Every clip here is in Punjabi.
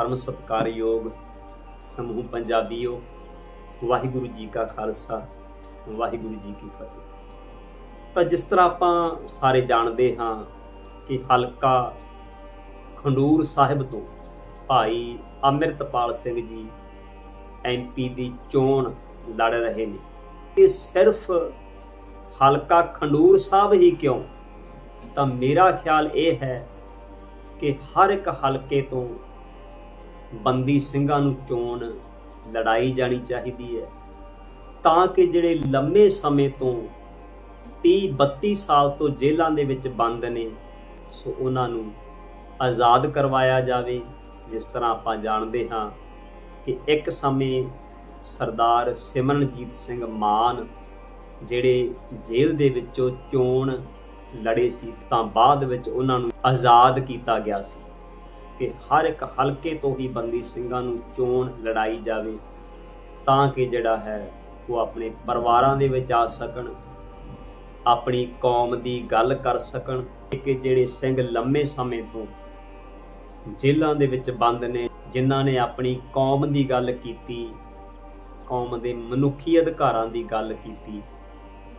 ਪਰਮ ਸਤਿਕਾਰਯੋਗ ਸਮੂਹ ਪੰਜਾਬੀਓ, ਵਾਹਿਗੁਰੂ ਜੀ ਕਾ ਖਾਲਸਾ, ਵਾਹਿਗੁਰੂ ਜੀ ਕੀ ਫਤਿਹ। ਤਾਂ ਜਿਸ ਤਰ੍ਹਾਂ ਆਪਾਂ ਸਾਰੇ ਜਾਣਦੇ ਹਾਂ ਕਿ ਹਲਕਾ ਖੰਡੂਰ ਸਾਹਿਬ ਤੋਂ ਭਾਈ ਅੰਮ੍ਰਿਤਪਾਲ ਸਿੰਘ ਜੀ ਐਮਪੀ ਦੀ ਚੋਣ ਲੜ ਰਹੇ ਨੇ। ਇਹ ਸਿਰਫ ਹਲਕਾ ਖੰਡੂਰ ਸਾਹਿਬ ਹੀ ਕਿਉਂ? ਤਾਂ ਮੇਰਾ ਖਿਆਲ ਇਹ ਹੈ ਕਿ ਹਰ ਇੱਕ ਹਲਕੇ ਤੋਂ ਬੰਦੀ ਸਿੰਘਾਂ ਨੂੰ ਚੋਣ ਲੜਾਈ ਜਾਣੀ ਚਾਹੀਦੀ ਹੈ। ਤਾਂ ਕਿ ਜਿਹੜੇ ਲੰਮੇ ਸਮੇਂ ਤੋਂ 30 32 ਸਾਲ ਤੋਂ ਜੇਲ੍ਹਾਂ ਦੇ ਵਿੱਚ ਬੰਦ ਨੇ, ਸੋ ਉਹਨਾਂ ਨੂੰ ਆਜ਼ਾਦ ਕਰਵਾਇਆ ਜਾਵੇ। ਜਿਸ ਤਰ੍ਹਾਂ ਆਪਾਂ ਜਾਣਦੇ ਹਾਂ ਕਿ ਇੱਕ ਸਮੇਂ ਸਰਦਾਰ ਸਿਮਰਨਜੀਤ ਸਿੰਘ ਮਾਨ ਜਿਹੜੇ ਜੇਲ੍ਹ ਦੇ ਵਿੱਚੋਂ ਚੋਣ ਲੜੇ ਸੀ, ਤਾਂ ਬਾਅਦ ਵਿੱਚ ਉਹਨਾਂ ਨੂੰ ਆਜ਼ਾਦ ਕੀਤਾ ਗਿਆ ਸੀ। ਕਿ ਹਰ ਇੱਕ ਹਲਕੇ ਤੋਂ ਹੀ ਬੰਦੀ ਸਿੰਘਾਂ ਨੂੰ ਚੋਣ ਲੜਾਈ ਜਾਵੇ, ਤਾਂ ਕਿ ਜਿਹੜਾ ਹੈ ਉਹ ਆਪਣੇ ਪਰਿਵਾਰਾਂ ਦੇ ਵਿੱਚ ਆ ਸਕਣ, ਆਪਣੀ ਕੌਮ ਦੀ ਗੱਲ ਕਰ ਸਕਣ, ਕਿ ਜਿਹੜੇ ਸਿੰਘ ਲੰਮੇ ਸਮੇਂ ਤੋਂ ਜੇਲ੍ਹਾਂ ਦੇ ਵਿੱਚ ਬੰਦ ਨੇ, ਜਿਨ੍ਹਾਂ ਨੇ ਆਪਣੀ ਕੌਮ ਦੀ ਗੱਲ ਕੀਤੀ, ਕੌਮ ਦੇ ਮਨੁੱਖੀ ਅਧਿਕਾਰਾਂ ਦੀ ਗੱਲ ਕੀਤੀ,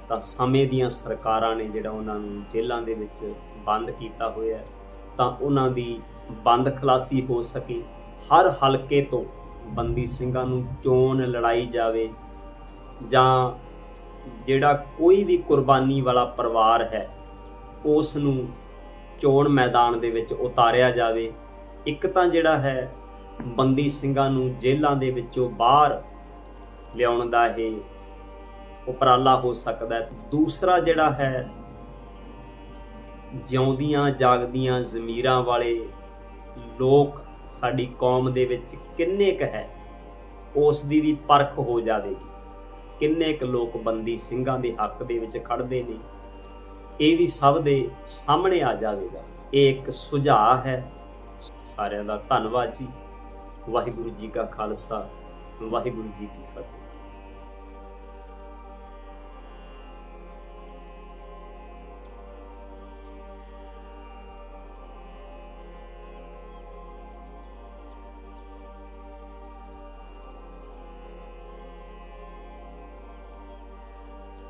ਤਾਂ ਸਮੇਂ ਦੀਆਂ ਸਰਕਾਰਾਂ ਨੇ ਜਿਹੜਾ ਉਹਨਾਂ ਨੂੰ ਜੇਲ੍ਹਾਂ ਦੇ ਵਿੱਚ ਬੰਦ ਕੀਤਾ ਹੋਇਆ ਤਾਂ ਉਹਨਾਂ ਦੀ ਬੰਦ ਖਲਾਸੀ ਹੋ ਸਕੇ। ਹਰ ਹਲਕੇ ਤੋਂ ਬੰਦੀ ਸਿੰਘਾਂ ਨੂੰ ਚੋਣ ਲੜਾਈ ਜਾਵੇ ਜਾਂ ਜਿਹੜਾ ਕੋਈ ਵੀ ਕੁਰਬਾਨੀ ਵਾਲਾ ਪਰਿਵਾਰ ਹੈ, ਉਸ ਨੂੰ ਚੋਣ ਮੈਦਾਨ ਦੇ ਵਿੱਚ ਉਤਾਰਿਆ ਜਾਵੇ। ਇੱਕ ਤਾਂ ਜਿਹੜਾ ਹੈ, ਬੰਦੀ ਸਿੰਘਾਂ ਨੂੰ ਜੇਲ੍ਹਾਂ ਦੇ ਵਿੱਚੋਂ ਬਾਹਰ ਲਿਆਉਣ ਦਾ ਇਹ ਉਪਰਾਲਾ ਹੋ ਸਕਦਾ ਹੈ। ਦੂਸਰਾ ਜਿਹੜਾ ਹੈ, ਜਿਉਂਦੀਆਂ ਜਾਗਦੀਆਂ ਜ਼ਮੀਰਾਂ ਵਾਲੇ ਲੋਕ ਸਾਡੀ ਕੌਮ ਦੇ ਵਿੱਚ ਕਿੰਨੇ ਕ ਹੈ, ਉਸ ਦੀ ਵੀ ਪਰਖ ਹੋ ਜਾਵੇਗੀ। ਕਿੰਨੇ ਕ ਲੋਕ ਬੰਦੀ ਸਿੰਘਾਂ ਦੇ ਹੱਕ ਦੇ ਵਿੱਚ ਖੜਦੇ ਨੇ, ਇਹ ਵੀ ਸਭ ਦੇ ਸਾਹਮਣੇ ਆ ਜਾਵੇਗਾ। ਇਹ ਇੱਕ ਸੁਝਾਅ ਹੈ। ਸਾਰਿਆਂ ਦਾ ਧੰਨਵਾਦ ਜੀ। ਵਾਹਿਗੁਰੂ ਜੀ ਕਾ ਖਾਲਸਾ, ਵਾਹਿਗੁਰੂ ਜੀ ਕੀ ਫਤਿਹ।